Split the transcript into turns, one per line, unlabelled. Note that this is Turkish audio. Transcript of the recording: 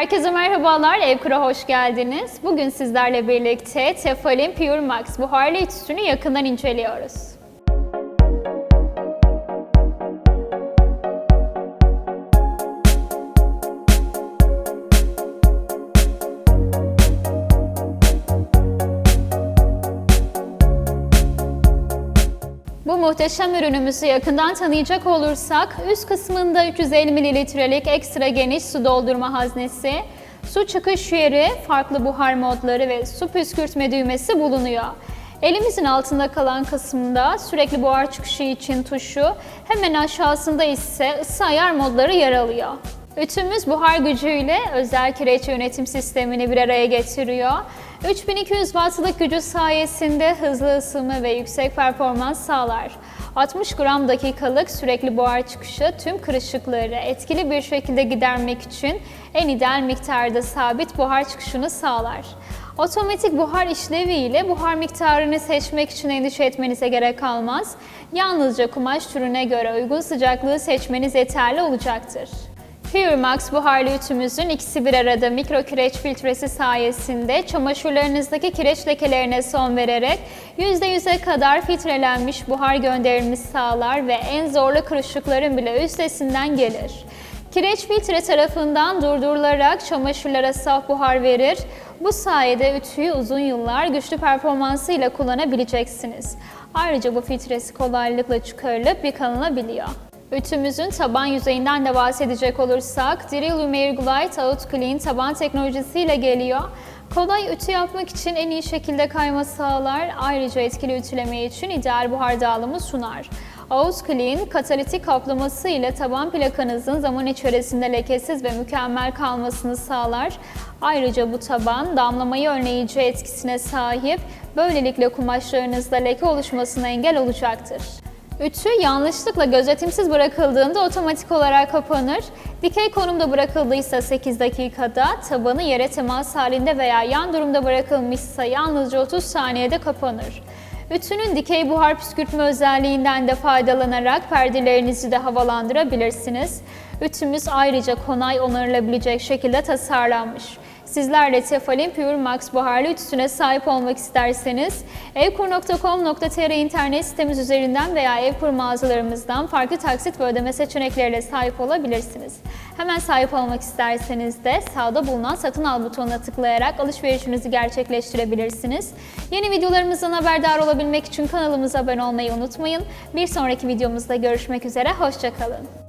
Herkese merhabalar, Evkura hoş geldiniz. Bugün sizlerle birlikte Tefal'in Pure Max buharlı etüsünü yakından inceliyoruz. Muhteşem ürünümüzü yakından tanıyacak olursak, üst kısmında 350 mililitrelik ekstra geniş su doldurma haznesi, su çıkış yeri, farklı buhar modları ve su püskürtme düğmesi bulunuyor. Elimizin altında kalan kısımda sürekli buhar çıkışı için tuşu, hemen aşağısında ise ısı ayar modları yer alıyor. Ütümüz buhar gücüyle özel kireç yönetim sistemini bir araya getiriyor. 3200 wattlık gücü sayesinde hızlı ısınma ve yüksek performans sağlar. 60 gram dakikalık sürekli buhar çıkışı tüm kırışıkları etkili bir şekilde gidermek için en ideal miktarda sabit buhar çıkışını sağlar. Otomatik buhar işlevi ile buhar miktarını seçmek için endişe etmenize gerek kalmaz. Yalnızca kumaş türüne göre uygun sıcaklığı seçmeniz yeterli olacaktır. Pure Max buharlı ütümüzün ikisi bir arada mikro kireç filtresi sayesinde çamaşırlarınızdaki kireç lekelerine son vererek %100'e kadar filtrelenmiş buhar gönderimini sağlar ve en zorlu kırışıkların bile üstesinden gelir. Kireç filtre tarafından durdurularak çamaşırlara saf buhar verir. Bu sayede ütüyü uzun yıllar güçlü performansıyla kullanabileceksiniz. Ayrıca bu filtresi kolaylıkla çıkarılıp yıkanılabiliyor. Ütümüzün taban yüzeyinden de bahsedecek olursak, Drill Glide Out Clean taban teknolojisiyle geliyor. Kolay ütü yapmak için en iyi şekilde kayma sağlar, ayrıca etkili ütüleme için ideal buhar dağılımı sunar. Aus Clean, katalitik kaplaması ile taban plakanızın zaman içerisinde lekesiz ve mükemmel kalmasını sağlar. Ayrıca bu taban damlamayı önleyici etkisine sahip, böylelikle kumaşlarınızda leke oluşmasına engel olacaktır. Ütü yanlışlıkla gözetimsiz bırakıldığında otomatik olarak kapanır. Dikey konumda bırakıldıysa 8 dakikada, tabanı yere temas halinde veya yan durumda bırakılmışsa yalnızca 30 saniyede kapanır. Ütünün dikey buhar püskürtme özelliğinden de faydalanarak perdelerinizi de havalandırabilirsiniz. Ütümüz ayrıca konay onarılabilecek şekilde tasarlanmış. Sizler de Tefal'in Pure Max buharlı ütüsüne sahip olmak isterseniz evkur.com.tr internet sitemiz üzerinden veya Evkur mağazalarımızdan farklı taksit ve ödeme seçenekleriyle sahip olabilirsiniz. Hemen sahip olmak isterseniz de sağda bulunan satın al butonuna tıklayarak alışverişinizi gerçekleştirebilirsiniz. Yeni videolarımızdan haberdar olabilmek için kanalımıza abone olmayı unutmayın. Bir sonraki videomuzda görüşmek üzere, hoşçakalın.